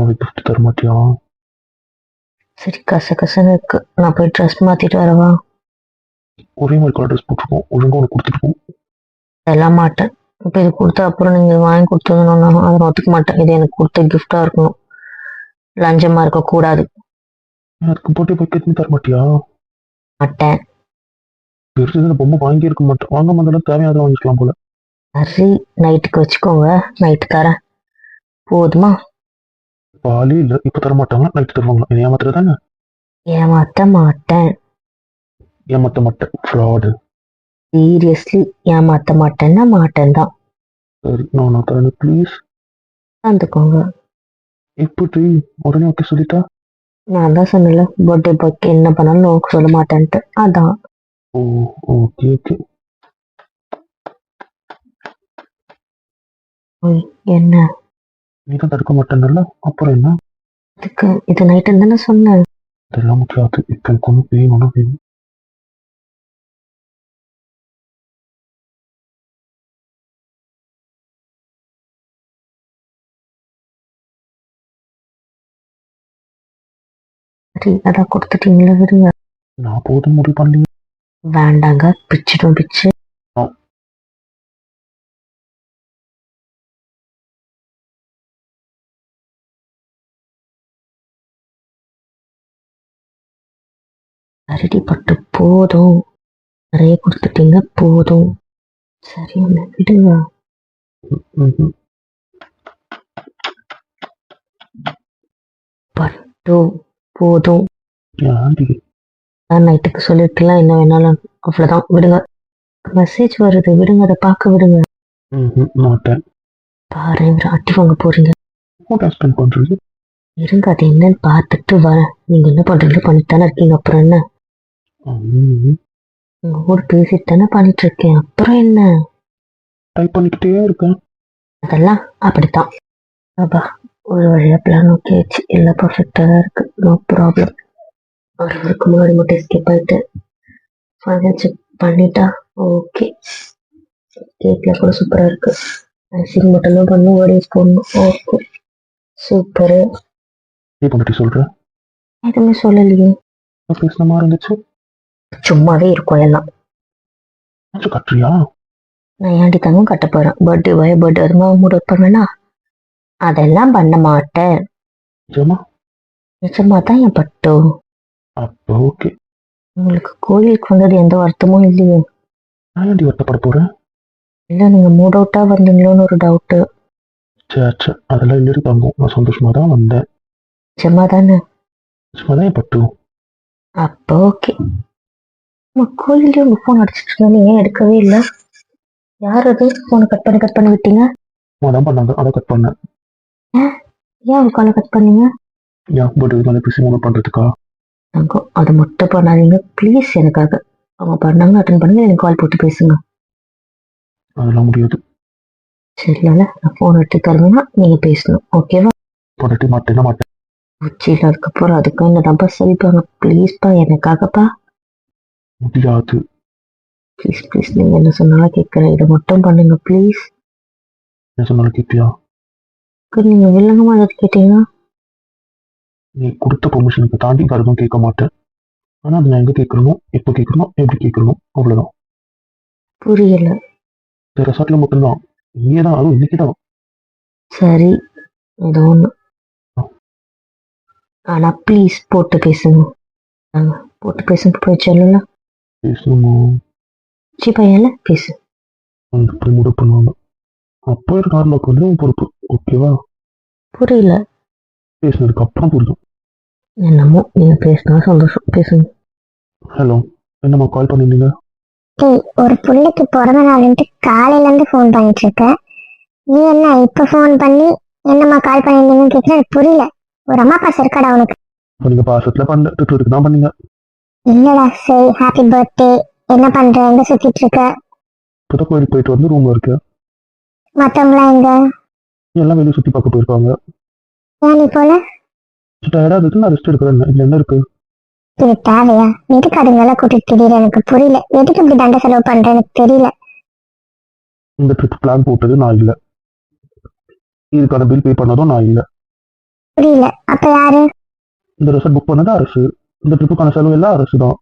நிஜமாவே கிஃப்ட் தர மாட்டியா? சரி கச கசன்னு இருக்கு. நான் போய் ட்ரெஸ் மாத்திட்டு வரவா? ஒரே மாதிரி கலர் ட்ரெஸ் போட்டிருக்கோம். ஒழுங்கா உனக்கு கொடுத்துருக்கோம் அதெல்லாம் மாட்டேன். இப்போ இது கொடுத்த அப்புறம் நீங்க இது வாங்கி கொடுத்ததுன்னு அதை நான் ஒத்துக்க மாட்டேன். இது எனக்கு கொடுத்த கிஃப்டா இருக்கணும். லஞ்சமா இருக்க கூடாது. அதுக்கு போட்டு பக்கெட்னு தர மாட்டியா? மாட்டேன். பெருசு பொம்மை வாங்கி இருக்க மாட்டேன். வாங்க முதல்ல தேவையானதை வாங்கிக்கலாம் போல. சரி நைட்டுக்கு வச்சுக்கோங்க. நைட்டு தரேன். போதுமா? பாலே இல்லை இப்போ தர மாட்டாங்க நைட்டு தருவாங்க என்ன ஏமாத்துறது தானே? ஏமாத்த மாட்டேன். ஏமாத்த மாட்டேன். ஃப்ராடு சீரியஸ்லி ஏமாத்த மாட்டேன்னா மாட்டேன் தான் சரி நான் நான் தரேன். ப்ளீஸ் வந்துக்கோங்க எப்படி உடனே ஓகே சொல்லிட்டா? நான் தான் சொன்னல பர்த்டே பாய்க்கு என்ன பண்ணாலும் சொல்ல மாட்டேன்ட்டு. அதான். ஓ ஓகே ஓகே என்ன? நீ தான் தடுக்க மாட்டேன்ல அப்புறம் என்ன? இதுக்கு இது நைட்டு தானே சொன்னேன் இதெல்லாம் முக்கியாது இப்போ எனக்கு ஒன்று வேணும்னா வேணும் சரி அதான் கொடுத்துட்டீங்களா விடுங்க. நான் போதும் முடிவு பண்ணலையே வேண்டாங்க பிச்சிடும் பிச்சு. அரடி பட்டு போதும். நிறைய கொடுத்துட்டீங்க போதும். சரி விடுங்க. பட்டு போதும். நைட்டுக்கு சொல்லிட்டுலாம் என்ன வேணாலும் அவ்வளோதான் விடுங்க. மெசேஜ் வருது. விடுங்க அதை பார்க்க விடுங்க. மாட்டேன் பாரு அட்டி வாங்க போறீங்க. இருங்க அது என்னன்னு பார்த்துட்டு வரேன். நீங்க என்ன பண்றீங்களோ பண்ணித்தானே இருக்கீங்க. அப்புறம் என்ன? உங்க கூட பேசிட்டு தானே பண்ணிட்டு இருக்கேன் அப்புறம் என்ன? டைப் பண்ணிக்கிட்டே இருக்கேன். அதெல்லாம் அப்படித்தான். அப்பா ஒரு வழியா பிளான் ஓகே ஆச்சு எல்லாம் பர்ஃபெக்டா தான் இருக்கு. நோ ப்ராப்ளம் அவருக்கு முன்னாடி மட்டும் எஸ்கேப் ஆயிட்டு ஃபைனல் செக் பண்ணிட்டா ஓகே கேக்ல கூட சூப்பரா இருக்கு. ஐசிங் மட்டும் தான் பண்ணும் வேர்டிங்ஸ் போடணும். ஓகே சூப்பரு சொல்கிறேன் எதுவுமே சொல்லலையே. பேசின மாதிரி இருந்துச்சு. சும்மாவே இருக்கும் எல்லாம். கட்டுறியா? நான் ஏன்டி தங்கம் கட்ட போறேன்? பர்த்டே பாய் பர்த்டே அதுமா மூட பண்ணுவேனா அதெல்லாம் பண்ண மாட்டேன். நிஜமா? தான் என் பட்டு. அப்போ ஓகே. உங்களுக்கு கோயிலுக்கு வந்தது எந்த வருத்தமும் இல்லையே. நான் வருத்தப்பட போகிறேன் இல்ல நீங்க மூட் அவுட்டா வந்தீங்களோன்னு ஒரு டவுட் சே அதெல்லாம் இல்லடி தங்கும். நான் சந்தோஷமாக தான் வந்தேன். நிஜமா தானே? நிஜமா தான் என் பட்டு. அப்போ ஓகே. உங்க கோயிலே உங்க போன் அடிச்சிட்டு இருந்தேன் ஏன் எடுக்கவே இல்லை? யார் அது? போனை கட் பண்ணி கட் பண்ணி விட்டீங்க? அம்மா தான் பண்ணாங்க அதை கட் பண்ணேன். ஏன் உங்க காலை கட் பண்ணீங்க? ஏன் பட் மேலே பேசி மூணு பண்ணுறதுக்கா தங்கம் அதை மட்டும் பண்ணாதீங்க. ப்ளீஸ் எனக்காக. அவங்க பண்ணாங்கன்னு அட்டன் பண்ணுங்க எனக்கு கால் போட்டு பேசுங்க. அதெல்லாம் முடியாது. சரியால நான் போன் எடுத்து தருவேன்னா நீங்க பேசணும். ஓகேவா பண்ணட்டி மாட்டேன்னா மாட்டேன். உச்சியில் அதுக்கப்புறம் அதுக்கும் என்ன தான்ப்பா சொல்லிப்பாங்க ப்ளீஸ்ப்பா எனக்காகப்பா. முடியாது. ப்ளீஸ் ப்ளீஸ் நீங்க என்ன சொன்னாலும் கேட்குறேன் இதை மட்டும் பண்ணுங்க ப்ளீஸ் என்ன சொன்னாலும் கேட்பியா நீங்க வில்லங்கமா ஏதாவது கேட்டீங்கன்னா நீ கொடுத்த பெர்மிஷனுக்கு தாண்டி வேறு எதுவும் கேட்க மாட்டேன். ஆனால் அது நான் எங்கே கேட்கணும் எப்போ கேட்கணும் எப்படி கேட்கணும் அவ்வளோதான் புரியல. இந்த ரெசார்ட்டில் மட்டும்தான். இங்கே தான் அதுவும் இன்னைக்கு தான். சரி ஏதோ ஒன்று ஆனா ப்ளீஸ் போட்டு பேசுங்க. போட்டு பேசுங்க போய் சொல்லல. பேசணுமா? சி பையன்ல பேசு. அவங்க இப்படி முடிவு பண்ணுவாங்க. அப்போ இருக்க காரில் வந்து உன் பொறுப்பு. ஓகேவா? புரியல. பேசினதுக்கு அப்புறம் புரியும். என்னமோ நீங்க பேசினா சந்தோஷம். பேசுங்க. ஹலோ என்னம்மா கால் பண்ணியிருந்தீங்க? டேய் ஒரு புள்ளைக்கு பிறந்த நாள்ன்ட்டு காலையில இருந்து ஃபோன் பண்ணிட்டு இருக்க நீ என்ன இப்ப ஃபோன் பண்ணி என்னம்மா கால் பண்ணிருந்தீங்கன்னு எனக்கு புரியல. ஒரு அம்மா பாசம் இருக்காடா உனக்கு? நீங்கள் பாசத்தில் பண்ணல. திட்டுறதுக்கு தான் பண்ணீங்க. இல்லடா சரி ஹாப்பி பர்த்டே என்ன பண்ற? எங்க சுத்திட்டு இருக்க? கோயிலுக்கு போயிட்டு வந்து ரூமில் இருக்கு மத்தவங்களாம் எங்க? எல்லாம் வெளியே சுற்றி பார்க்க போயிருக்காங்க. ஏன் நீ போல? டயர்டாக இருந்துச்சு நான் ரெஸ்ட் எடுக்கிறேன். இதில் என்ன இருக்குது இது தேவையா? எதுக்கு அதுங்கெல்லாம் கூட்டிட்டு திடீர் எனக்கு புரியல. எதுக்கு இப்படி தண்டை செலவு பண்ற எனக்கு தெரியல. இந்த ட்ரிப் பிளான் போட்டது நான் இல்லை. இதுக்கான பில் பே பண்ணதும் நான் இல்லை. புரியல. அப்ப யாரு? இந்த ரெசார்ட் புக் பண்ணது அரசு. இந்த ட்ரிப்புக்கான செலவு எல்லாம் அரசு தான்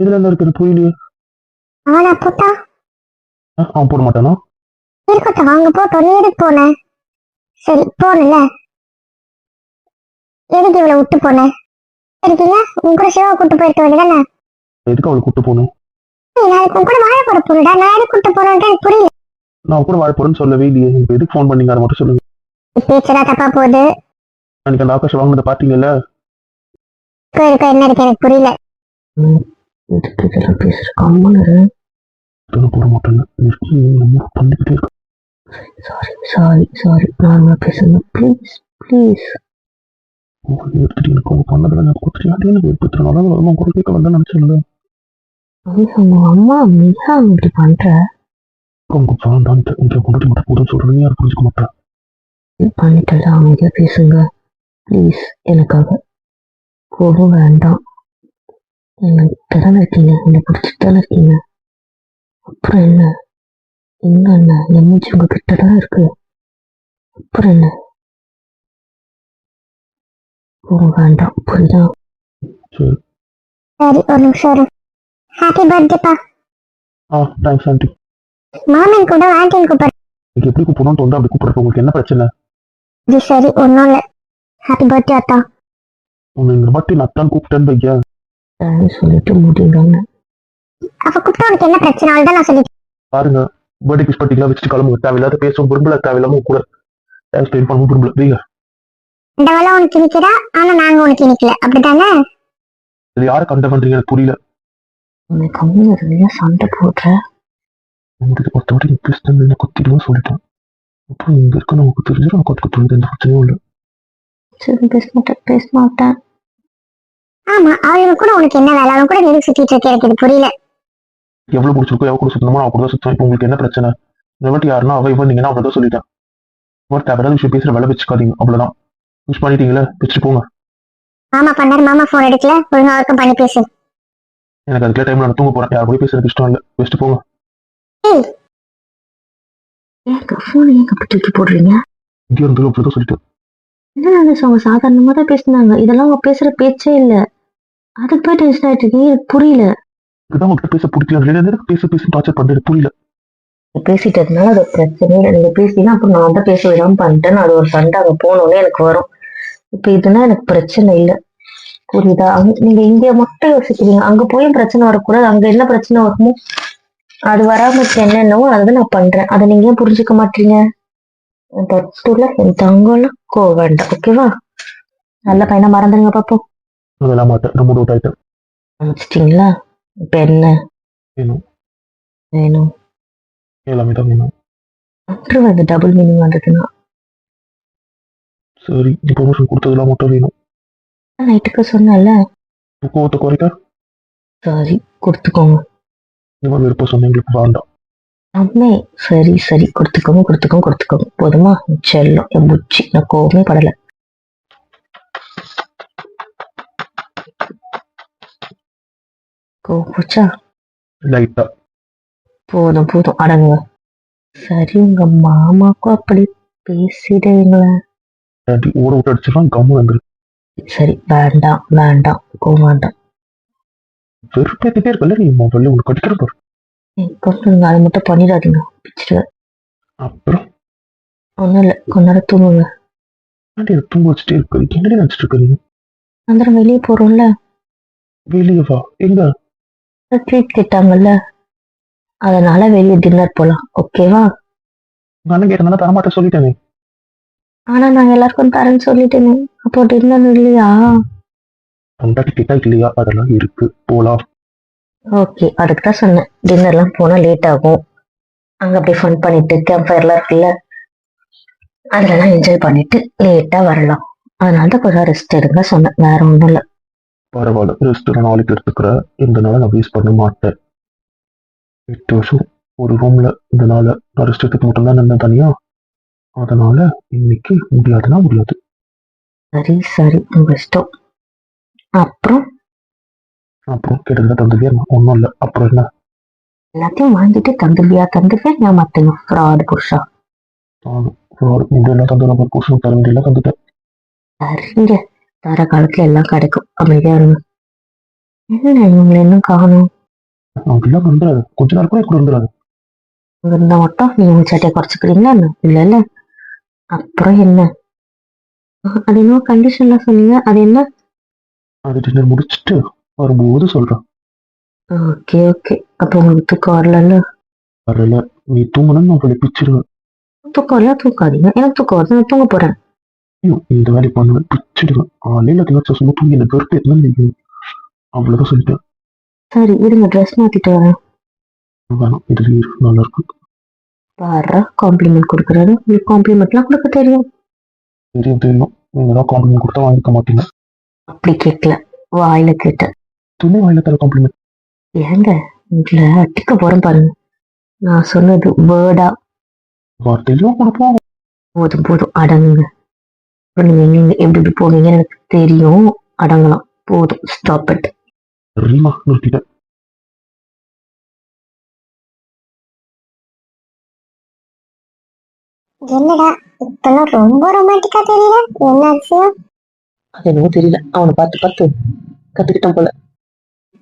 இதுல என்ன இருக்குது புரியலையே அவனா போட்டா? அவன் போட மாட்டானா? இருக்கட்டும் அவங்க போட்டோம் நீ எதுக்கு போன. சரி போனல. எதுக்கு இவ்வளவு விட்டு போன? இருக்கீங்க? உன் கூட சிவா கூட்டு போயிருக்க வேண்டியதானே? எதுக்கு அவளை கூட்டு போகணும்? நீ நாளைக்கு உன் கூட வாழ போற பொருடா நான் எதுக்கு கூட்டு போறேன்ட்டு எனக்கு புரியல. நான் கூட வாழ போறேன்னு சொல்லவே இல்லையே. எதுக்கு ஃபோன் பண்ணீங்க? அதை மட்டும் சொல்லுங்க. பேச்சரா தப்பா போகுது. அன்னைக்கு அந்த ஆகாஷ் வாங்கினதை பாத்தீங்கல்ல இப்ப இருக்க என்ன இருக்கு எனக்கு புரியல. இதுக்கு இதெல்லாம் பேசுற கம்மனு போட பண்ணிக்கிட்டே இருக்கு. சாரி சாரி சாரி நார்மலா பேசுங்க ப்ளீஸ் ப்ளீஸ் உங்களை எடுத்துட்டு எனக்கு அவங்க பண்ணதில்ல எனக்கு கொடுத்துட்டு யாரையும் எனக்கு கூட கேட்க அம்மா மிகா இப்படி பண்ற? அவங்க வேண்டான்ட்டு இங்கே கொண்டுட்டு மட்டும் போதும் சொல்றேன். யாரும் புரிஞ்சுக்க மாட்டேன் பேசுங்க. ப்ளீஸ் எனக்காக. கோபம் வேண்டாம். எனக்கு தானே இருக்கீங்க என்னை பிடிச்சிட்டு தானே இருக்கீங்க. அப்புறம் என்ன? இன்னும் என்ன என் மூச்சு உங்க கிட்ட தான் இருக்கு? அப்புறம் என்ன? கோபம் வேண்டாம். புரியுதா? சரி. சரி ஒரு நிமிஷம் ஹாப்பி பர்த்டேப்பா ஆ தேங்க்ஸ் ஆண்டி மாமன் கூட ஆண்டின் கூப்பிடு. எனக்கு எப்படி கூப்பிடணும்னு தோணுது அப்படி கூப்பிடுறப்ப உங்களுக்கு என்ன பிரச்சனை? இது சரி ஒன்றும் இல்லை. ஹாப்பி பர்த்டே அத்தா. உங்க இந்த மட்டும் நத்தான் கூப்பிட்டேன்னு வைக்க சொல்லிட்டு முடியுறாங்க அவ கூப்பிட்டா என்ன பிரச்சனை? அவள் தான் நான் சொல்லிட்டேன் பாருங்க பர்த்டே கிஸ் பட்டிக்கலாம் வச்சுட்டு கிளம்புங்க. தேவையில்லாத பேசவும் விரும்பல தேவையில்லாம கூட டைம் ஸ்பெண்ட் பண்ணவும் விரும்பல. வீங்க. இந்த வேலை உனக்கு நிக்கிறா ஆனா நாங்க உனக்கு நிக்கல அப்படித்தானே? இது யாரை கண்ட பண்றீங்க? எனக்கு புரியல. உன்னை கம்மி இருந்தீங்க சண்டை போடுற. உங்களுக்கு ஒருத்த வாட்டி நீங்க பேசுறது என்ன கொத்திடுவோம் சொல்லிட்டேன். அப்புறம் இங்க இருக்க நமக்கு தெரிஞ்சிடும் எனக்கு கொத்துக்க தோணுது எந்த பிரச்சனையும் இல்லை. சரி பேச மாட்டேன் பேச மாட்டேன். ஆமா அவளுக்கு கூட உனக்கு என்ன வேலை? அவன் கூட நெருங்கி சுத்திட்டு இருக்க எனக்கு இது புரியல. எவ்வளவு பிடிச்சிருக்கோ எவ்வளவு கூட சுத்தணுமோ அவ கூட தான் சுத்தம் இப்போ உங்களுக்கு என்ன பிரச்சனை? இந்த வாட்டி யாருன்னா அவ இவன் நீங்கன்னா அவ்வளவுதான் சொல்லிட்டேன். ஒரு தேவையான விஷயம் பேசுற வேலை வச்சுக்காதீங்க அவ்வளவுதான். விஷ் பண்ணிட்டீங்களே? வச்சுட்டு போங்க. மாமா பண்ணாரு. மாமா போன் எடுக்கல. ஒழுங்கா ஒர்க்கம் பண்ணி பேசு. எனக்கு அதுக்குள்ள டைம்ல நான் தூங்க போறேன். யார் கூட பேசுறதுக்கு இஷ்டம் இல்லை. வச்சுட்டு போங்க. ஏய். ஏன் ஃபோன் தூக்கி போடுறீங்க? இங்கே இருந்தாலும் அப்படிதான் சொல்லிட்டேன். என்ன அவங்க சாதாரணமா தான் பேசினாங்க. இதெல்லாம் அவங்க பேசுற பேச்சே இல்ல. அதுக்கு போய் டென்ஷன் ஆயிட்டு இருக்கீங்க எனக்கு புரியல. இதுதான் உங்ககிட்ட பேச பிடிக்கல. எதுக்கு பேச பேசி டார்ச்சர் பண்றது புரியல. பேசிட்டதுனால அது பிரச்சனை இல்லை. நீங்க பேசினா அப்புறம் நான் தான் பேச விடாம பண்ணிட்டேன் அது ஒரு சண்டை அங்க போனோடனே எனக்கு வரும். இப்ப இதுனா எனக்கு பிரச்சனை இல்லை. புரியுதா? அங்க நீங்க இங்க மட்டும் யோசிக்கிறீங்க. அங்க போயும் பிரச்சனை வரக்கூடாது. அங்க என்ன பிரச்சனை வருமோ? அது வராம இருக்க என்னென்னவோ அதை நான் பண்றேன். அதை நீங்க ஏன் புரிஞ்சுக்க மாட்டீங்க? என் தட்டுல என் தங்கம்லாம் கோ வேண்டாம். ஓகேவா நல்ல பையனா மறந்துடுங்க பாப்போம். அதெல்லாம் மாட்டேன் மூட் அவுட் ஆயிட்டேன் அமைச்சிட்டீங்களா இப்ப என்ன? வேணும். வேணும். எல்லாமே தான் வேணும். அப்புறம் அந்த டபுள் மீனிங் வந்ததுன்னா? சரி நீ ப்ரொமோஷன் கொடுத்ததெல்லாம் மட்டும் வேணும். நைட்டுக்கு சொன்னல கோவத்தை குறைக்க? சாரி கொடுத்துக்கோங்க. மாதிரி விருப்பம் சொன்ன எங்களுக்கு வேண்டாம். அம்மே சரி சரி கொடுத்துக்கோங்க கொடுத்துக்கோங்க கொடுத்துக்கோங்க. போதுமா? செல்லம் என் புச்சி. நான் கோவமே படல. கோவம் போச்சா லைட்டா போதும் போதும் அடங்குங்க சரி உங்க மாமாக்கும் அப்படி பேசிடுவீங்களேன் ஊட விட்டு அடிச்சிடலாம் கம்மு வந்துரு சரி வேண்டாம் வேண்டாம் கோவம் வேண்டாம் வெறுப்பேத்திட்டே இருக்கல நீ முதல்ல உனக்கு கடிக்கிற பாரு கொண்டு அதை மட்டும் பண்ணிடாதீங்க பிடிச்சிடுவேன் அப்புறம் ஒன்றும் இல்லை கொஞ்ச நேரம் தூங்குங்க ஆண்டி அதை தூங்க வச்சுட்டே இருக்கு என்னடி நினைச்சிட்டு இருக்க நீ சாயந்தரம் வெளியே போறோம்ல வெளியே வா எங்க ட்ரீட் கேட்டாங்கல்ல அதனால வெளியே டின்னர் போலாம் ஓகேவா அண்ணன் கேட்டனால தரமாட்டேன் சொல்லிட்டேனே. ஆனா நான் எல்லாருக்கும் தரேன்னு சொல்லிட்டேனே. அப்போ டின்னர் இல்லையா? பொண்டாட்டி கேட்டா இல்லையா? அதெல்லாம் இருக்கு போலாம். ஓகே அதுக்கு தான் சொன்னேன் டின்னர்லாம் போனா லேட் ஆகும். அங்க அப்படியே ஃபன் பண்ணிட்டு கேம்ப் ஃபயர்லாம் இருக்குல்ல? அதுலலாம் என்ஜாய் பண்ணிட்டு லேட்டா வரலாம். அதனால தான் கொஞ்சம் ரெஸ்ட் எடுங்க சொன்னேன். வேற ஒன்றும் இல்லை. பரவாயில்ல. ரெஸ்ட் நாளைக்கு எடுத்துக்கிறேன். இந்த நாளை நான் வேஸ்ட் பண்ண மாட்டேன். எட்டு வருஷம் ஒரு ரூம்ல இந்த நாளை நான் ரெஸ்ட் எடுத்துக்க மட்டும்தான் நின்றேன் தனியா. அதனால இன்னைக்கு முடியாதுன்னா முடியாது. சரி சரி. உங்க இஷ்டம். அப்புறம்? அப்புறம் கேட்டதுல தந்துவியா? ஒன்றும் இல்லை. அப்புறம் என்ன? எல்லாத்தையும் வாங்கிட்டு தந்துருவியா தந்துருவியா நான் மத்தங்க ஃப்ராடு புருஷா? ஃப்ராடு முடியெல்லாம் தந்து நம்ம புருஷன் தர முடியல தந்துட்டேன். சரிங்க தர காலத்துல எல்லாம் கிடைக்கும். அமைதியா இருங்க. என்ன இவங்களை இன்னும் காணும்? அப்படிலாம் வந்துடாது கொஞ்ச நாள் கூட கூட வந்துடாது அங்க இருந்தா மட்டும் நீங்க உங்க சட்டையை குறைச்சிக்கிறீங்களா என்ன? இல்ல இல்ல. அப்புறம் என்ன? அது என்ன கண்டிஷன்லாம் சொன்னீங்க. அது என்ன? அது டின்னர் முடிச்சுட்டு வரும்போது சொல்றேன். ஓகே ஓகே அப்ப உங்களுக்கு தூக்கம் வரலல்ல? வரல. நீ தூங்கணும்னு நான் பிச்சிருவேன் தூக்கம் வரல தூக்காதீங்க எனக்கு தூக்கம் வருது. நான் தூங்க போறேன். ஐயோ, இந்த வேலையை பண்ணுவேன் பிச்சிடுவேன் காலையில தினச்சு சும்மா தூங்கி எனக்கு வெறுப்பு எத்தனை நீங்க அவ்வளவுதான் சொல்லிட்டேன். சரி இருங்க ட்ரெஸ் மாத்திட்டு வரேன். வேணாம் இது இரு, நல்லா இருக்கு. பாரு காம்ப்ளிமெண்ட் கொடுக்குறாரு. உங்களுக்கு காம்ப்ளிமெண்ட்லாம் கொடுக்க தெரியும். தெரியும் தெரியும். நீங்க தான் காம்ப்ளிமெண்ட் கொடுத்தா வாங்கிக்க மாட்டீங்க. அப்படி கேட்கல. வாயில கேட்டேன். துணி வாயில தர காம்ப்ளிமெண்ட் ஏங்க உங்களை அட்டிக்க போறேன் பாருங்க. நான் சொன்னது வேர்டா வார்த்தையிலும் கொடுப்போம். போதும் போதும். அடங்குங்க. நீங்க எங்க எப்படி எப்படி போவீங்கன்னு எனக்கு தெரியும். அடங்கலாம். போதும். ஸ்டாப் இட் சரிமா நிறுத்திட்டேன் என்னடா இப்பெல்லாம் ரொம்ப ரொமான்டிக்கா தெரியல? என்ன விஷயம்? அது என்னவோ தெரியல. அவனை பார்த்து பார்த்து கத்துக்கிட்டான் போல.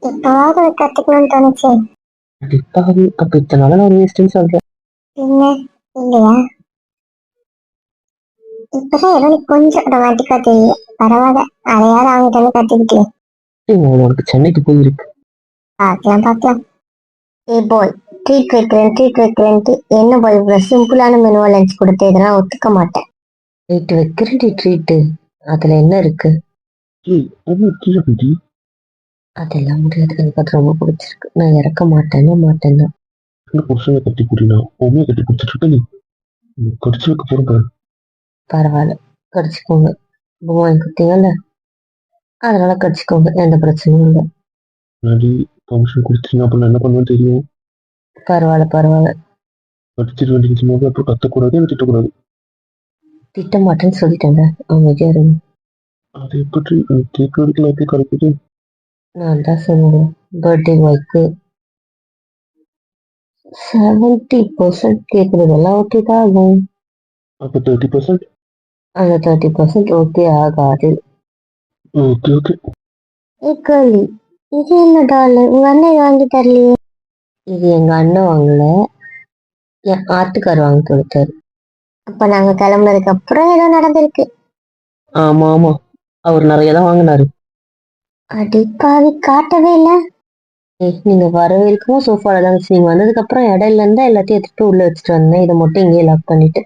இப்பவாவது உனக்கு கத்துக்கணும்னு தோணுச்சு. அடிப்பாவி அப்ப இத்தனை நாள் நான் வேஸ்ட்னு சொல்றேன். என்ன? இல்லையா? இப்பதான் நீ கொஞ்சம் ரொமான்டிக்கா தெரியல பரவாயில்ல அதையாவது அவங்ககிட்ட இருந்து கத்துக்கிட்டே உனக்கு சென்னைக்கு போயிருக்கு. பார்க்கலாம் பார்க்கலாம். ஏ பாய் ட்ரீட் வைக்கிறேன் ட்ரீட் வைக்கிறேன்ட்டு என்ன பாய் இவ்வளோ சிம்பிளான மெனுவா லஞ்ச் கொடுத்து இதெல்லாம் ஒத்துக்க மாட்டேன். ட்ரீட் வைக்கிறேன் ட்ரீட்டு அதுல என்ன இருக்கு? அதெல்லாம் முடியாது. எனக்கு அது ரொம்ப பிடிச்சிருக்கு. நான் இறக்க மாட்டேன்னா மாட்டேன்னா. புருஷனை கட்டி குடினா உண்மையை கட்டி குடிச்சிட்டு இருக்க நீ நீ கடிச்சு வைக்க போறேன் பரவாயில்ல. கடிச்சுக்கோங்க. பூ வாங்கி கொடுத்தீங்கல்ல அதனால கடிச்சுக்கோங்க. எந்த பிரச்சனையும் இல்லை. முன்னாடி கமிஷன் கொடுத்தீங்க அப்புறம் நான் என்ன பண்ணுவேன்னு தெரியும் பரவாயில்ல பரவாயில்ல. கடிச்சிட்டு வேண்டிய போது அப்புறம் கத்தக்கூடாது எனக்கு திட்டக்கூடாது? திட்ட மாட்டேன்னு சொல்லிட்டேங்க. அமைதியா இருங்க. அது எப்படி நீ கேட்க வரைக்கும் எப்படி கிடைக்குது நான் தான் சொன்னேன். பர்த்டே பாய்க்கு செவன்டி பர்சன்ட் கேட்குறதெல்லாம் ஓகே தான் ஆகும் அப்போ தேர்ட்டி பர்சன்ட் அந்த தேர்ட்டி பர்சன்ட் ஓகே ஆகாது ஓகே இது என்ன டால் உங்க அண்ணன் வாங்கி தரலையே இது எங்க அண்ணன் வாங்கல என் ஆத்துக்கார் வாங்கி கொடுத்தாரு அப்ப நாங்க கிளம்புனதுக்கு அப்புறம் ஏதோ நடந்திருக்கு ஆமா ஆமா அவர் நிறைய தான் வாங்கினாரு அடி பாவி காட்டவே இல்ல ஏய் நீங்க வரவே இருக்குமோ சோஃபால தான் நீங்க வந்ததுக்கு அப்புறம் இடம் இல்லைன்னு எல்லாத்தையும் எடுத்துட்டு உள்ள வச்சுட்டு வந்தேன் இதை மட்டும் இங்கேயே லாக் பண்ணிட்டு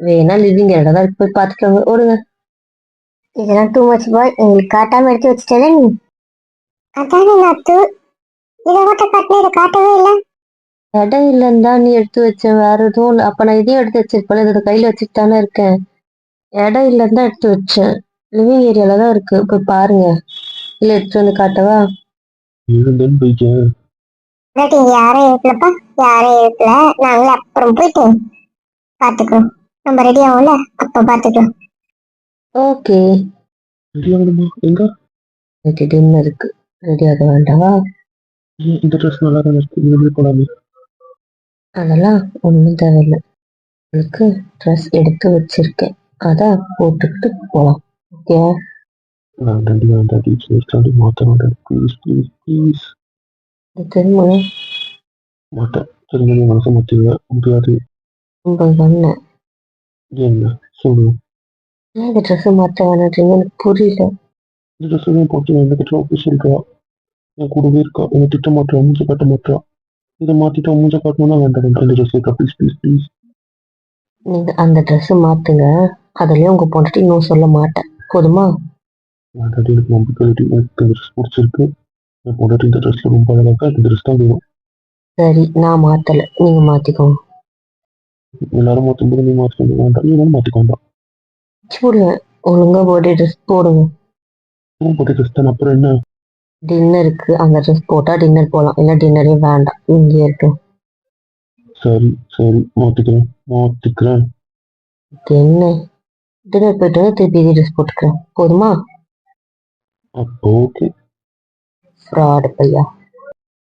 வேணா லிவிங் இடம் தான் போய் பார்த்துக்கோங்க ஓடுங்க. இதெல்லாம் டூ மச் பாய் எங்களுக்கு காட்டாம எடுத்து வச்சுட்டல நீ. அதானே நாத்து. இதை மட்டும் காட்டின இதை காட்டவே இல்ல. இடம் இல்லைன்னு தான் நீ எடுத்து வச்சேன். வேற எதுவும் இல்லை. அப்ப நான் இதையும் எடுத்து வச்சிருப்பேன் இதை கையில வச்சுட்டு தானே இருக்கேன். இடம் இல்லைன்னு தான் எடுத்து வச்சேன். லிவிங் ஏரியால தான் இருக்கு. போய் பாருங்க. இல்ல எடுத்துட்டு வந்து காட்டவா? இருந்தேன்னு போய்க்க இல்லாட்டி இங்க யாரும் இருக்கலப்பா யாரும் இருக்கல நாங்களே அப்புறம் போயிட்டு பாத்துக்கிறோம் நம்ம ரெடி ஆகும்ல? அப்ப பாத்துக்கலாம் ஓகே ரெடி ஆகணுமா எங்க? டின்னு இருக்கு. ரெடி ஆக வேண்டாவா? ஏன் இந்த ட்ரெஸ் நல்லா தானே இருக்கு வெளியே போலாமே அதெல்லாம் ஒன்றும் தேவையில்லை. உங்களுக்கு ட்ரெஸ் எடுத்து வச்சிருக்கேன். அதான் போட்டுக்கிட்டு போகலாம் ஓகே வேண்டாண்டி வேண்டாண்டி சேர்த்தாண்டி மாற்ற வேண்டாம் ப்ளீஸ் ப்ளீஸ் ப்ளீஸ் திரும்ப மாட்டேன். நீ மனசை மாற்றிடுவேன் முடியாது. ரொம்ப சொன்னேன் என்ன சொல்லு ஏன் இந்த ட்ரெஸ் மாற்ற வேணான்றீங்க எனக்கு புரியல. இந்த ட்ரெஸ் போட்டு எந்த கிட்ட ஓகே சொல்றா என் கூடவே இருக்கா? என்னை திட்ட மாட்டா? மூஞ்ச காட்ட மாட்டா? இதை மாத்திட்டா மூஞ்ச காட்டணும்னா வேண்டாம். எனக்கு இந்த ட்ரெஸ் இருக்கா? ப்ளீஸ் ப்ளீஸ் ப்ளீஸ் நீங்க அந்த ட்ரெஸ் மாத்துங்க. அதுலயும் உங்க பொண்டாட்டி இன்னும் சொல்ல மாட்டேன் போதுமா? வேண்டாடி எனக்கு நம்பிக்கை இருக்கு. எனக்கு இந்த ட்ரெஸ் பிடிச்சிருக்கு. என் பொண்டாட்டி இந்த ட்ரெஸ்ல ரொம்ப அழகா இருக்கா? எனக்கு இந்த ட்ரெஸ் தான் வேணும். சரி நான் மாத்தல. நீங்க மாத்திக்கோங்க. எல்லாரும் மாற்றும் போது நீ மாற்றிக்க வேண்டாம் நீ வேணும் மாற்றிக்க வேண்டாம் போடுவேன் ஒழுங்கா பாடி ட்ரெஸ் போடுங்க. உன் போட்ட ட்ரெஸ் தான்? அப்புறம் என்ன? டின்னருக்கு அந்த ட்ரெஸ் போட்டா டின்னர் போகலாம் இல்லை டின்னரே வேண்டாம். இங்கேயே இருக்கு. சரி சரி. மாத்திக்கிறேன். மாத்திக்கிறேன். என்ன? டின்னர் போயிட்டு வந்து திருப்பி இதே ட்ரெஸ் போட்டுக்கிறேன். போதுமா? அப்போ ஓகே ஃப்ராடு பையா?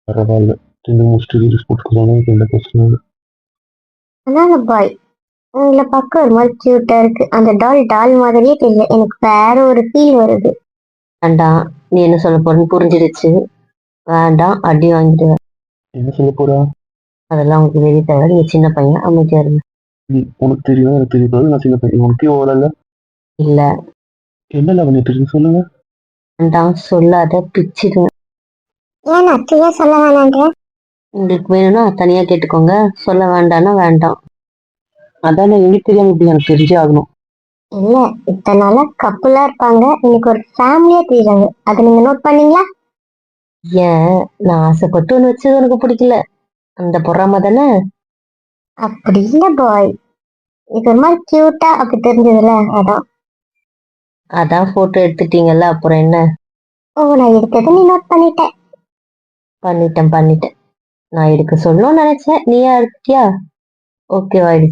பரவாயில்ல. தின்னு முடிச்சுட்டு ட்ரெஸ் எனக்கு எந்த பிரச்சனை இல்லை. அதான பாய் உங்களை பார்க்க ஒரு மாதிரி கியூட்டா இருக்கு. அந்த டால் டால் மாதிரியே தெரியல. எனக்கு வேற ஒரு ஃபீல் வருது. வேண்டாம் நீ என்ன சொல்ல போறேன்னு புரிஞ்சிடுச்சு வேண்டாம். அடி வாங்கிடுவேன் என்ன சொல்ல போறா? அதெல்லாம் உங்களுக்கு வெளியே தவிர நீங்க சின்ன பையன்? அமைதியா இருங்க நீ உனக்கு தெரியும் எனக்கு தெரியாது. நான் சின்ன பையன். உனக்கே ஓடல? இல்ல. என்ன லவனி தெரியும் சொல்லுங்க. வேண்டாம். சொல்லாத. பிச்சிடுங்க ஏன் அத்தையா சொல்ல வேணான்ற உங்களுக்கு வேணும்னா தனியா கேட்டுக்கோங்க. சொல்ல வேண்டாம்னா வேண்டாம். அதான் எங்களுக்கு தெரியாம இப்படி எனக்கு தெரிஞ்சே ஆகணும். இல்ல இத்தனை நாளா கப்புலா இருப்பாங்க. இன்னைக்கு ஒரு ஃபேமிலியா தெரியுறாங்க. அதை நீங்க நோட் பண்ணீங்களா? ஏன்? நான் ஆசைப்பட்டு ஒன்று வச்சது உனக்கு பிடிக்கல. அந்த பொறாம தானே? அப்படி இல்ல பாய் இது ஒரு மாதிரி கியூட்டா அப்படி தெரிஞ்சதுல அதான். அதான் போட்டோ எடுத்துட்டீங்கல்ல அப்புறம் என்ன? ஓ நான் எடுத்ததை நீ நோட் பண்ணிட்ட. பண்ணிட்டேன் பண்ணிட்டேன். நான் எடுக்க சொல்லணும்னு நினைச்சேன். நீயா எடுத்தியா ஓகே வாடி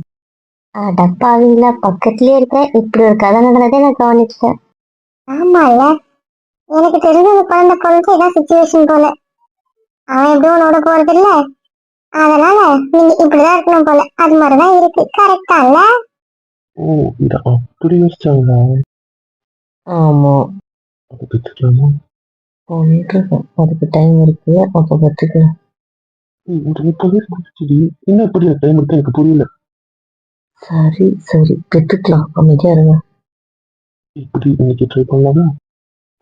அடப்பாவீங்களா பக்கத்துலயே இருக்கேன். இப்படி ஒரு கதை நடந்ததே நான் கவனிச்சேன் ஆமால எனக்கு தெரிஞ்ச அந்த குழந்தை குழந்தை இதான் சுச்சுவேஷன் போல. அவன் எப்படியும் உன்னோட போறது இல்ல. அதனால நீங்க இப்படிதான் இருக்கணும் போல. அது மாதிரிதான் இருக்கு. கரெக்டா இல்ல? ஓ இந்த அப்படி யோசிச்சாங்களா? ஆமா. அதை பெற்றுக்கலாமா கொண்டிருக்கேன் அதுக்கு டைம் இருக்கு. அப்ப பத்துக்கலாம். ஒரு வயசு முடிச்சிடி. என்ன எப்படி டைம் இருக்கு எனக்கு புரியல. சரி சரி. பெற்றுக்கலாம் அமைதியா இருங்க. இப்படி இன்னைக்கு ட்ரை பண்ணலாமா?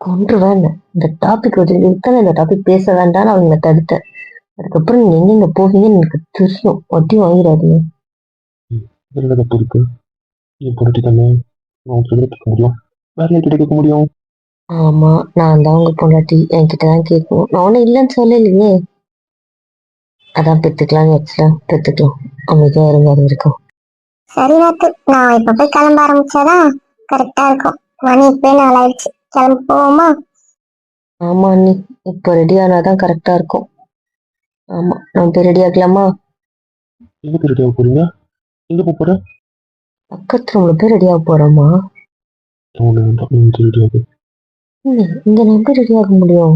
கொன்றுவேன் இந்த டாபிக் வச்சு இத்தனை இந்த டாபிக் பேச வேண்டாம்னு அவங்க தடுத்தேன். அதுக்கப்புறம் நீங்க எங்கெங்க போவீங்கன்னு எனக்கு தெரியும். வட்டி வாங்கிடாதீங்க. இதுல தப்பு இருக்கு? என் பொருட்டி தானே? நான் கேட்க முடியும். வேற யார்கிட்ட கேட்க முடியும்? ஆமா நான் தான் உங்க பொண்டாட்டி. என்கிட்ட தான் கேட்கணும். நான் ஒன்னும் இல்லைன்னு சொல்லலையே. அதான் பெத்துக்கலாம்னு வச்சுட்டேன் பெத்துக்கலாம். அமைதியா இருங்க அது வரைக்கும். சரி நாத்து. நான் இப்ப போய் கிளம்ப ஆரம்பிச்சாதான் கரெக்டா இருக்கும். மணி இப்பவே நாளாயிடுச்சு கிளம்ப போவோமா? ஆமா நீ இப்போ ரெடி ஆனாதான் கரெக்டா இருக்கும். ஆமா நான் போய் ரெடி ஆகலாமா எங்க போய் ரெடியாக போறீங்க? எங்க போக போற? பக்கத்து ரூம்ல போய் ரெடி ஆக. போறோமா இங்க நான் போய் ரெடி ஆக முடியும்.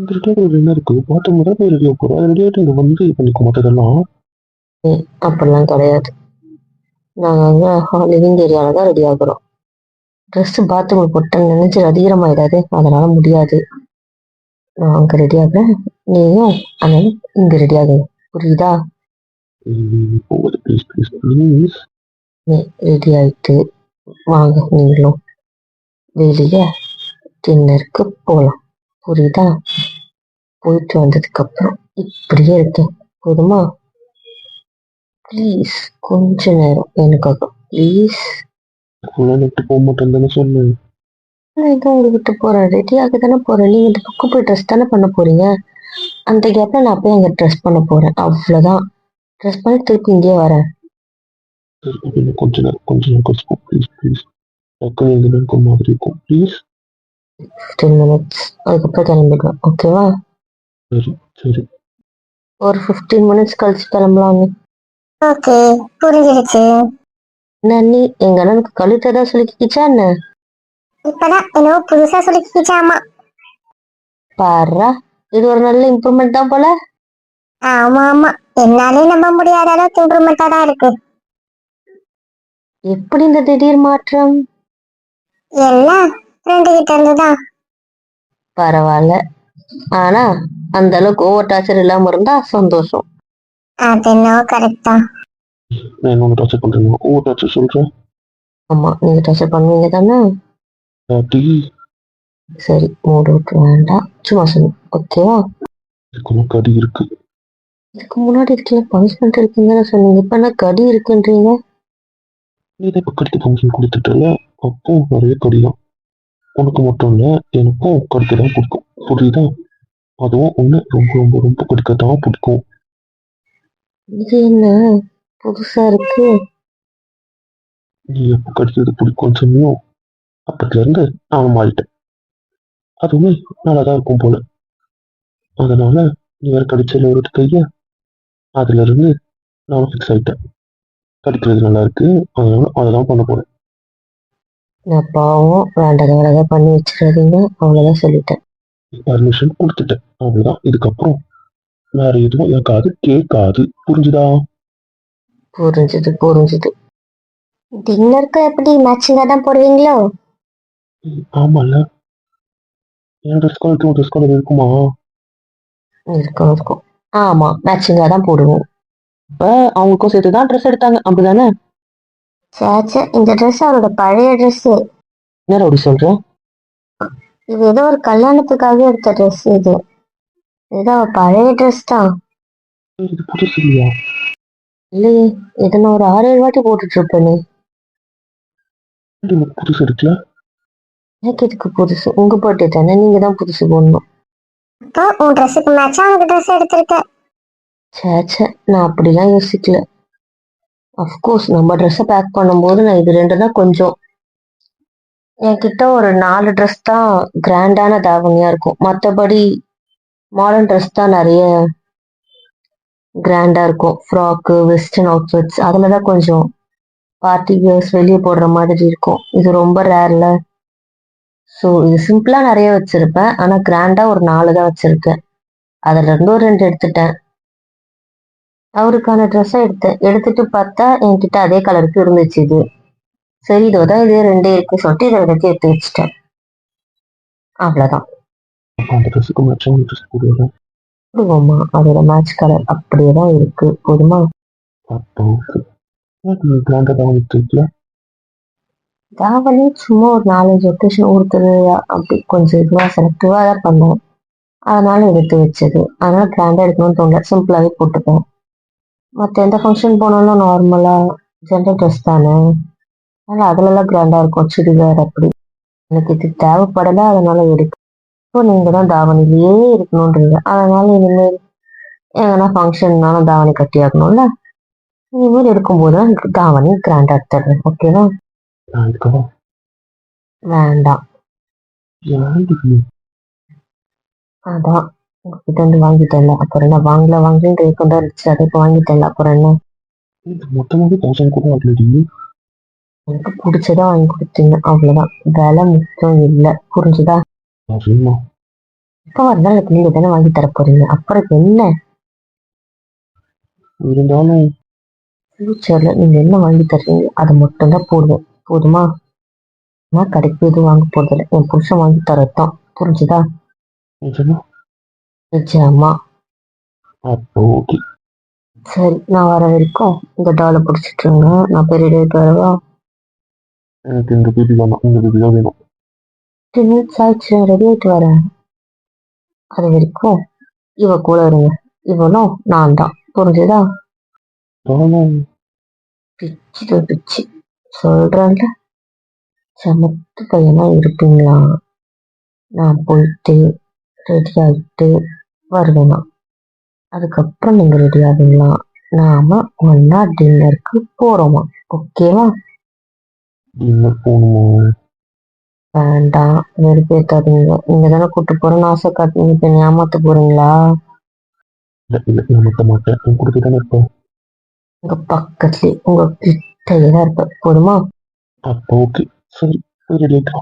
இங்க ரெடியாக என்ன இருக்கு? பாத்ரூம் தான் போய் ரெடியாக போறோம் அது ரெடியாகிட்டு வந்து இது பண்ணிக்க மற்றதெல்லாம். ஏய், அப்படிலாம் கிடையாது. நாங்க அங்க லிவிங் ஏரியால தான் ரெடி ஆகுறோம். ட்ரெஸ் பாத்ரூம் போட்டேன்னு நினைச்சு அதிகமாயிடாது. அதனால முடியாது. நான் அங்க ரெடி ஆகுறேன். நீயும் அதனால இங்க ரெடி ஆகுங்க. புரியுதா? நீ ரெடி ஆயிட்டு வாங்க. நீங்களும் வெளியே டின்னருக்கு போகலாம் புரியுதா? போயிட்டு வந்ததுக்கு அப்புறம் இப்படியே இருக்கேன். போதுமா? ப்ளீஸ் கொஞ்ச நேரம். எனக்காக ப்ளீஸ் ஃபுல்லாக நெட்டு போக மாட்டேன் தானே சொன்னேன். நான் எங்க உங்களை விட்டு போறேன்? ரெடி ஆக தானே போறேன். நீங்க இந்த பக்கம் போய் ட்ரெஸ் தானே பண்ண போறீங்க? அந்த கேப்ல நான் போய் அங்க ட்ரெஸ் பண்ண போறேன். அவ்வளவுதான். ட்ரெஸ் பண்ணி திருப்பி இங்கே வரேன். கொஞ்ச நேரம் கொஞ்ச நேரம் கழிச்சுப்போம் ப்ளீஸ் ப்ளீஸ் டக்குனு எங்க மாதிரி இருக்கும். ப்ளீஸ் ஃபிஃப்டீன் மினிட்ஸ் அதுக்கப்புறம் கிளம்பிடுவேன் ஓகேவா சரி சரி. ஒரு ஃபிஃப்டீன் மினிட்ஸ் கழிச்சு கிளம்பலாம் ஓகே புரிஞ்சிடுச்சு என்ன நீ எங்க அண்ணனுக்கு கழுத்தை தான் சொல்லிக்கிச்சா என்ன? இப்பதான் என்னவோ புதுசா சொல்லிக்கிச்சாமா பாருடா இது ஒரு நல்ல இம்ப்ரூவ்மெண்ட் தான் போல. ஆமா ஆமா. என்னாலே நம்ப முடியாத அளவுக்கு இம்ப்ரூவ்மெண்டா தான் இருக்கு. எப்படி இந்த திடீர் மாற்றம்? எல்லாம் ஃப்ரெண்டு கிட்ட இருந்துதான். பரவாயில்ல ஆனா அந்த அளவுக்கு ஓவர் டார்ச்சர் இல்லாம இருந்தா சந்தோஷம். அது என்னவோ கரெக்ட் தான். நான் இன்னொன்று டார்ச்சர் பண்ணுறேன் ஓ டார்ச்சர் சொல்கிறேன் ஆமா நீங்க டார்ச்சர் பண்ணுவீங்க தானே? டாட்டி சரி மூடு விட்டு வேண்டாம் சும்மா சொல்லு ஓகேவா இதுக்கு கடி இருக்கு. இதுக்கு முன்னாடி இருக்கல பனிஷ்மெண்ட் இருக்குங்கன்னு சொன்னீங்க. இப்ப என்ன கடி இருக்குன்றீங்க? நீ தான் இப்போ கடிக்க கொடுத்துட்டல? அப்போ நிறைய கடி தான் உனக்கு மட்டும் இல்லை எனக்கும் கடிக்க தான் பிடிக்கும். புரியுதா? அதுவும் ஒன்று ரொம்ப ரொம்ப ரொம்ப கடிக்க தான் பிடிக்கும். இது என்ன புதுசா இருக்கு? நீ எப்போ கடிக்கிறது பிடிக்கும்னு சொன்னியோ அப்பத்துல இருந்து நான் மாறிட்டேன். அதுவுமே நல்லா தான் இருக்கும் போல. அதனால நீ வேற கடிச்சல ஒரு கைய அதுல இருந்து நானும் ஃபிக்ஸ் ஆயிட்டேன். கடிக்கிறது நல்லா இருக்கு அதனால அதை தான் பண்ண போறேன். நான் பாவம் வேண்டாத வேலை பண்ணி வச்சிடாதீங்க. அவ்வளவுதான் சொல்லிட்டேன். பர்மிஷன் கொடுத்துட்டேன். அவ்வளவுதான். இதுக்கப்புறம் வேற எதுவும் என் காது கேட்காது. புரிஞ்சுதா? புரிஞ்சுது புரிஞ்சுது. டின்னருக்கு எப்படி மேட்சிங்கா தான் போடுவீங்களோ? ம், ஆமால்ல. என் ட்ரெஸ் கலருக்கு உன் ட்ரெஸ் கலர் இருக்குமா? இருக்கும் இருக்கும். ஆமா மேட்சிங்கா தான் போடுவோம். அவங்களுக்கும் சேர்த்து தான் ட்ரெஸ் எடுத்தாங்க. அப்படிதானே? சேச்சே இந்த ட்ரெஸ் அவரோட பழைய ட்ரெஸ் என்ன அப்படி சொல்றேன் இது ஏதோ ஒரு கல்யாணத்துக்காக எடுத்த ட்ரெஸ் இது. இது அவ பழைய ட்ரெஸ் தான் இது புதுசு இல்லையா இல்லையே இதை நான் ஒரு ஆறு ஏழு வாட்டி போட்டுட்டு இருப்பேனே உனக்கு புதுசு எடுக்கல? எனக்கு இதுக்கு புதுசு? உங்க பர்த்டே தானே நீங்க தான் புதுசு போடணும். இப்போ உன் ட்ரெஸ்ஸுக்கு மேட்சா உனக்கு ட்ரெஸ் எடுத்திருக்க ச்சே ச்சே நான் அப்படிலாம் யோசிக்கல. அஃப்கோர்ஸ் நம்ம ட்ரெஸ்ஸை பேக் பண்ணும்போது நான் இது ரெண்டு தான் கொஞ்சம். என்கிட்ட ஒரு நாலு ட்ரெஸ் தான் கிராண்டான தாவணியாக இருக்கும். மற்றபடி மாடர்ன் ட்ரெஸ் தான் நிறைய கிராண்டாக இருக்கும். ஃப்ராக்கு வெஸ்டர்ன் அவுட்ஃபிட்ஸ் அதில் தான் கொஞ்சம் பார்ட்டி வியர்ஸ் வெளியே போடுற மாதிரி இருக்கும். இது ரொம்ப ரேர்ல ஸோ இது சிம்பிளாக நிறைய வச்சுருப்பேன். ஆனால் கிராண்டாக ஒரு நாலு தான் வச்சுருக்கேன். அதில் இருந்து ஒரு ரெண்டு எடுத்துட்டேன். அவருக்கான ட்ரெஸ்ஸை எடுத்தேன் எடுத்துட்டு பார்த்தா என்கிட்ட அதே கலருக்கு இருந்துச்சு இது. சரி இதோ தான் இதே ரெண்டே இருக்கு சொல்லிட்டு இதை எடுத்து எடுத்து வச்சுட்டேன். போடுவேன் போடுவோமா? அதோட மேட்ச் கலர் அப்படியே தான் இருக்கு. போதுமா? கிராண்டாக தாவணி சும்மா ஒரு நாலஞ்சு ஒகேஷன் ஊருக்கு அப்படி கொஞ்சம் இதுவா செலக்டிவா தான் பண்ணேன் அதனால எடுத்து வச்சது. அதனால கிராண்டா எடுக்கணும்னு தோணல. சிம்பிளாவே போட்டுப்பேன் மற்ற எந்த ஃபங்க்ஷன் போனாலும் நார்மலா ஜென்ரல் ட்ரெஸ் தானே. அதனால அதுலலாம் கிராண்டா இருக்கும். சுடிதார் அப்படி. எனக்கு இது தேவைப்படல அதனால எடுக்க இப்போ நீங்க தான் தாவணிலேயே இருக்கணுன்றீங்க. அதனால இனிமேல் எங்கன்னா ஃபங்க்ஷன்னாலும் தாவணி கட்டி ஆகணும்ல இனிமேல் எடுக்கும்போது தான் தாவணி கிராண்டா எடுத்துடுறேன் ஓகேவா வேண்டாம். அதான். உங்ககிட்ட இருந்து வாங்கிட்டேன்ல அப்புறம் என்ன வாங்கல ஏக்கம் தான் இருந்துச்சு. அதை இப்போ வாங்கிட்டேன்ல அப்புறம் என்ன? மொத்தமாகவே தௌசண்ட் கூட ஆகலடி எனக்கு பிடிச்சதா வாங்கி கொடுத்தீங்க. அவ்வளவுதான். விலை முக்கியம் இல்லை. புரிஞ்சுதா? இப்போ வந்தாலும் எனக்கு நீங்க தானே வாங்கி தர போறீங்க. அப்புறம் என்ன? இருந்தாலும் ஃபியூச்சர்ல நீங்க என்ன வாங்கி தர்றீங்க? அதை மட்டும் தான் போடுவேன் போதுமா? நான் கடைக்கு எதுவும் வாங்க போறதில்ல. என் புருஷன் வாங்கி தரதான் புரிஞ்சுதா? நிஜமா ஓகே. சரி நான் வர வரைக்கும் இந்த டாலை பிடிச்சிட்டுருங்க நான் போய் ரெடி ஆகிட்டு வரவா? எனக்கு இந்த பேபி வேணாம். இந்த பேபி தான் வேணும். டென் மினிட்ஸ் ஆயிடுச்சு ரெடி ஆயிட்டு வரேன். அது வரைக்கும் இவ கூட இருங்க. இவனும் நான் தான். புரிஞ்சுதா? பிச்சு பிச்சு. சொல்றேன்ல. சமத்து பையனா இருப்பீங்களா? நான் போயிட்டு ரெடி ஆகிட்டு வருவேனா? அதுக்கப்புறம் நீங்க ரெடி ஆவீங்களா? நாம ஒன்னா டின்னருக்கு போறோமா? ஓகேவா டின்னர் போகணுமா? வேண்டாம். வெறுப்பேத்தாதீங்க நீங்க தானே கூட்டு போறேன்னு ஆசை காட்டுறீங்க. இப்ப ஏமாத்த போறீங்களா? இல்லை இல்லை நான் மத்த மாட்டேன். உன் கொடுத்து தானே இருப்பேன். உங்க பக்கத்துலயே உங்க கிட்டயே தான் இருப்பேன். போதுமா? அப்போ ஓகே சரி சரி லேட்டா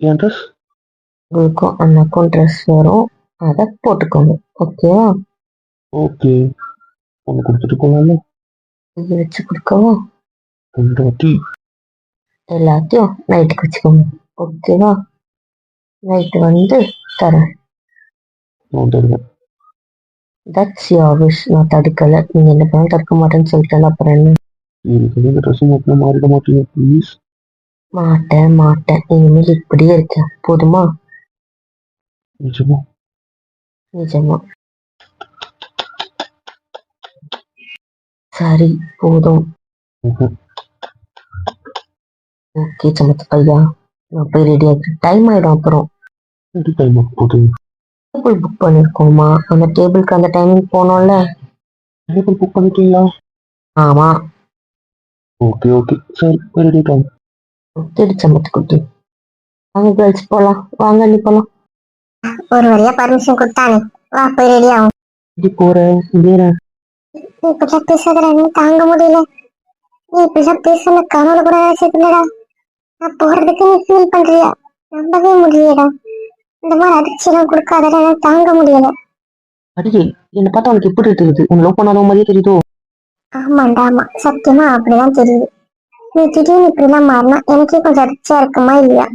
என் ட்ரெஸ் உங்களுக்கும் அண்ணாக்கும் ட்ரெஸ் வரும். அதை போட்டுக்கோங்க. ஓகேவா ஓகே ஒன்று கொடுத்துட்டு போகலாம்ல இது வச்சு கொடுக்கவா? ரெண்டு வாட்டி. எல்லாத்தையும் நைட்டுக்கு வச்சுக்கோங்க. ஓகேவா நைட்டு வந்து தரேன். நான் தருவேன். தட்ஸ் யோர் விஷ் நான் தடுக்கல. நீங்க என்ன பண்ணாலும் தடுக்க மாட்டேன்னு சொல்லிட்டேன். அப்புறம் என்ன? எனக்கு இந்த ட்ரெஸ் மாட்டினா மாறிட மாட்டீங்க ப்ளீஸ் மாட்டேன் மாட்டேன். இனிமேல் இப்படியே இருக்கேன். போதுமா? நிஜமா? நிஜமா. சரி போதும். ஓகே சமத்து பையா நான் போய் ரெடி ஆகிட்டு டைம் ஆயிடும் அப்புறம். டேபிள் புக் பண்ணிருக்கோமா? அந்த டேபிளுக்கு அந்த டைமிங் போனோம்ல? டேபிள் புக் பண்ணிட்டீங்களா? ஆமா. ஓகே ஓகே சரி போய் ரெடி டைம் தேடி சமத்து குட்டி வாங்க கேர்ள்ஸ் போலாம். வாங்க நீ போலாம். ஒரு வழியா பர்மிஷன் கொடுத்தானே. வா போய் ரெடி ஆகும் இது போறேன் வேற நீ இப்படிலாம் பேசாதடா என்னால தாங்க முடியல. நீ இப்படிலாம் பேசல கனவுல கூட நினைச்சதுலடா நான் போறதுக்கு நீ ஃபீல் பண்றியா? நம்பவே முடியலடா. இந்த மாதிரி அதிர்ச்சி எல்லாம் கொடுக்காதடா என்னால தாங்க முடியல. அடியே என்னை பார்த்தா உனக்கு எப்படி தெரியுது? உன் லவ் பண்ணாத மாதிரியே தெரியுதோ? ஆமாண்டா ஆமா. சத்தியமா அப்படிதான் தெரியுது. நீ திடீர்னு இப்படிலாம் மாறினா எனக்கே கொஞ்சம் அதிர்ச்சியா இருக்குமா இல்லையா?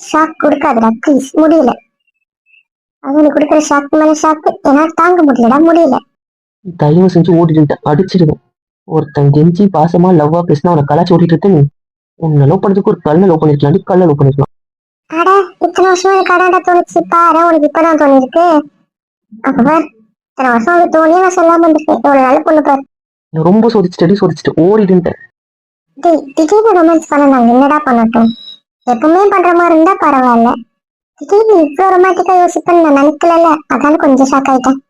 ஷாக் கொடுக்காதடா ப்ளீஸ் முடியல. அது நீ கொடுக்குற ஷாக் மேல ஷாக் என்னால தாங்க முடியலடா முடியல. தயவு செஞ்சு ஓடிட்டு அடிச்சிடுவேன் ஒருத்தன் கெஞ்சி பாசமா லவ்வா பேசினா அவனை கலாச்சி ஓட்டிட்டு இருக்க நீ. உன்னை லவ் பண்ணதுக்கு ஒரு கல்ல லவ் பண்ணிருக்கலாம் கல்ல லவ் பண்ணிருக்கலாம். அட இத்தனை வருஷமா எனக்கு அடாண்டா தோணுச்சு பாரு உனக்கு இப்பதான் தோணிருக்கு அப்ப பார் இத்தனை வருஷம் உனக்கு தோணி நான் சொல்லாம இருந்திருக்கேன். இவ்வளவு நல்ல பொண்ணு பாரு. ரொம்ப சோதிச்சுட்டு சோதிச்சுட்டு ஓடிடுன்ட்டேன். டேய் திடீர்னு ரொமான்ஸ் பண்ண நாங்க என்னடா பண்ணட்டும்? எப்பவுமே பண்ற மாதிரி இருந்தா பரவாயில்ல. திடீர்னு இவ்வளவு ரொமான்டிக்கா யோசிப்பேன்னு நான் நினைக்கல அதான் கொஞ்சம் ஷாக் ஆயிட்டேன்.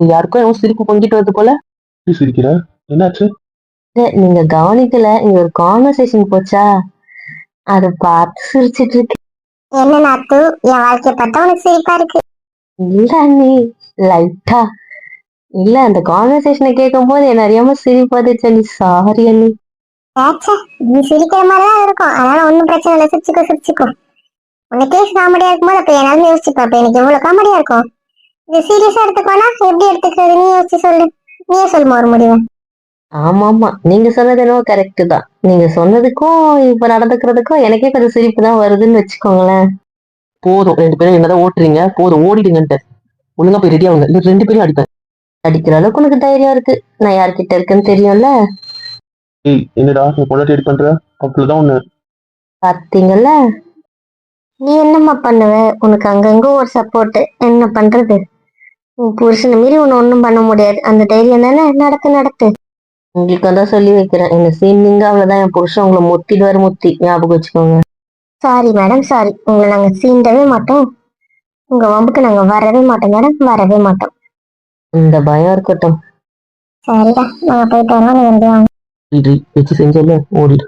யாருக்கும் எதுவும் சிரிப்பு பொங்கிட்டு வருது போல? நீ சிரிக்கிற? என்னாச்சு? நீங்க கவனிக்கல. இங்க ஒரு கான்வர்சேஷன் போச்சா? அத பார்த்து சிரிச்சிட்டு இருக்கு. என்ன நாத்து? என் வாழ்க்கைய பார்த்தா உனக்கு சிரிப்பா இருக்கு. இல்ல அண்ணி. லைட்டா இல்ல அந்த கான்வர்சேஷனை கேட்கும் போது என்ன அறியாம சிரிப்பு வந்துச்சு அண்ணி. சாரி அண்ணி நீ சிரிக்கிற மாதிரி தான் இருக்கும். அதனால ஒண்ணும் பிரச்சனை இல்லை சிரிச்சுக்கோ சிரிச்சுக்கோ. உனக்கே காமெடியா இருக்கும்போது அப்ப என்னாலும் யோசிச்சுப்பா அப்ப எனக்கு எவ்வளவு காமெடியா இருக்கும்? இது சீரியஸா எடுத்துக்கோனா எப்படி எடுத்துக்கிறது? நீ யோசிச்சு சொல்லு. நீயே சொல்லுமா ஒரு முடிவு? ஆமா ஆமா நீங்க சொன்னது என்னவோ கரெக்ட் தான். நீங்க சொன்னதுக்கும் இப்ப நடந்துக்கிறதுக்கும் எனக்கே கொஞ்சம் சிரிப்பு தான் வருதுன்னு வச்சுக்கோங்களேன். போதும். ரெண்டு பேரும் என்னதான் ஓட்டுறீங்க? போதும். ஓடிடுங்கன்ட்டு. ஒழுங்கா போய் ரெடி ஆகுங்க. ரெண்டு பேரும் அடிப்பேன். அடிக்கிற அளவுக்கு உனக்கு தைரியம் இருக்கு. நான் யார்கிட்ட இருக்கேன்னு தெரியும்ல? ஏய் என்னடா நீ பொண்டாட்டி அடி பண்ற? அவ்வளவுதான் ஒண்ணு. பாத்தீங்கல்ல? நீ என்னம்மா பண்ணுவ? உனக்கு அங்கங்க ஒரு சப்போர்ட் என்ன பண்றது? உன் புருஷனை மீறி உன்னை ஒண்ணும் பண்ண முடியாது. அந்த தைரியம் தானே? நடத்து நடத்து. உங்களுக்கு தான் சொல்லி வைக்கிறேன். என்ன சீனிங்க அவ்வளவுதான். என் புருஷன் உங்களை முத்திடுவாரு முத்தி. ஞாபகம் வச்சுக்கோங்க. சாரி மேடம் சாரி உங்களை நாங்க சீண்டவே மாட்டோம். உங்க வம்புக்கு நாங்க வரவே மாட்டோம் மேடம் வரவே மாட்டோம். இந்த பயம் இருக்கட்டும். சரிடா நாங்க போயிட்டு வரோம் நீ வந்து வாங்க. இது வச்சு செஞ்சல ஓடிடு.